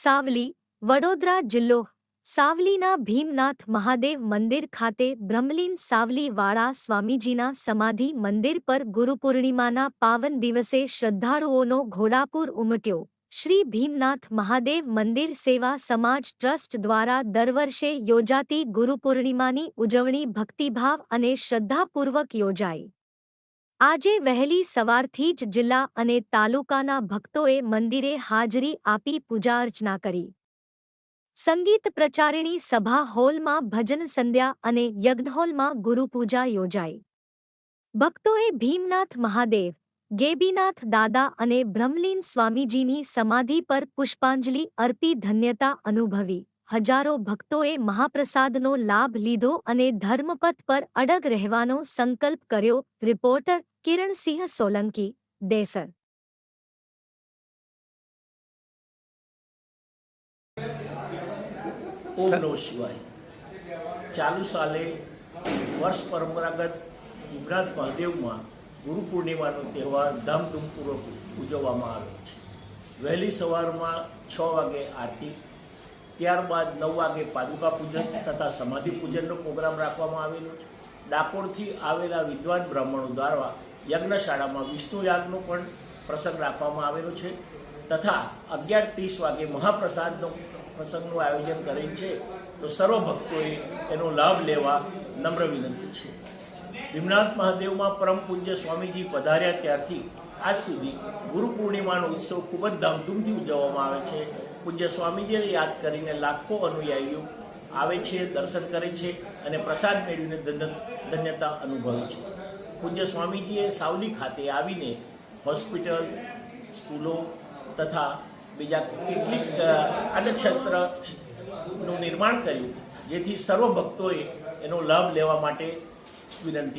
સાવલી, વડોદરા જિલ્લો, સાવલીના ભીમનાથ મહાદેવ મંદિર ખાતે બ્રહ્મલીન સાવલીવાળા સ્વામીજીના સમાધિ મંદિર પર ગુરુપૂર્ણિમાના પાવન દિવસે શ્રદ્ધાળુઓનો ઘોડાપુર ઉમટ્યો. શ્રી ભીમનાથ મહાદેવ મંદિર સેવા સમાજ ટ્રસ્ટ દ્વારા દર વર્ષે યોજાતી ગુરુપૂર્ણિમાની ઉજવણી ભક્તિભાવ અને શ્રદ્ધાપૂર્વક યોજાઈ આજે વહેલી સવારથી જ જિલ્લા અને તાલુકાના ભક્તોએ મંદિરે હાજરી આપી પૂજા અર્ચના કરી. સંગીત પ્રચારિણી સભા હોલમાં ભજન સંધ્યા અને યજ્ઞહોલમાં ગુરુપૂજા યોજાઈ. ભક્તોએ ભીમનાથ મહાદેવ, ગેબીનાથ દાદા અને બ્રહ્મલીન સ્વામીજીની સમાધિ પર પુષ્પાંજલિ અર્પી ધન્યતા અનુભવી. હજારો ભક્તોએ મહાપ્રસાદનો લાભ લીધો અને ધર્મપથ પર અડગ રહેવાનો સંકલ્પ કર્યો, રિપોર્ટર કિરણસિંહ સોલંકી, દેસર. ચાલુ સાલે વર્ષ પરંપરાગત ગુજરાત મહાદેવમાં ગુરુ પૂર્ણિમાનો તહેવાર ધામધૂમપૂર્વક ઉજવવામાં આવે છે. વહેલી સવારમાં છ વાગે આરતી ત્યારબાદ નવ વાગે પાદુકા પૂજન તથા સમાધિ પૂજનનો પ્રોગ્રામ રાખવામાં આવેલો છે. ડાકોરથી આવેલા વિદ્વાન બ્રાહ્મણો દ્વારા યજ્ઞશાળામાં વિષ્ણુ યાગનો પણ પ્રસંગ રાખવામાં આવેલો છે તથા અગિયાર ત્રીસ વાગે મહાપ્રસાદનો પ્રસંગનું આયોજન કરેલ છે. તો સર્વ ભક્તોએ એનો લાભ લેવા નમ્ર વિનંતી છે. ભીમનાથ મહાદેવમાં પરમ પૂજ્ય સ્વામીજી પધાર્યા ત્યારથી આજ સુધી ગુરુ પૂર્ણિમાનો ઉત્સવ ખૂબ જ ધામધૂમથી ઉજવવામાં આવે છે. પૂજ્ય સ્વામીજીને યાદ કરીને લાખો અનુયાયીઓ આવે છે, દર્શન કરે છે અને પ્રસાદ મેળવીને ધન્યતા અનુભવે છે. પૂજ્ય સ્વામીજીએ સાવલી ખાતે આવીને હોસ્પિટલ, સ્કૂલો તથા બીજા કેટલીક અન્નક્ષેત્રનું નિર્માણ કર્યું, જેથી સર્વ ભક્તોએ એનો લાભ લેવા માટે વિનંતી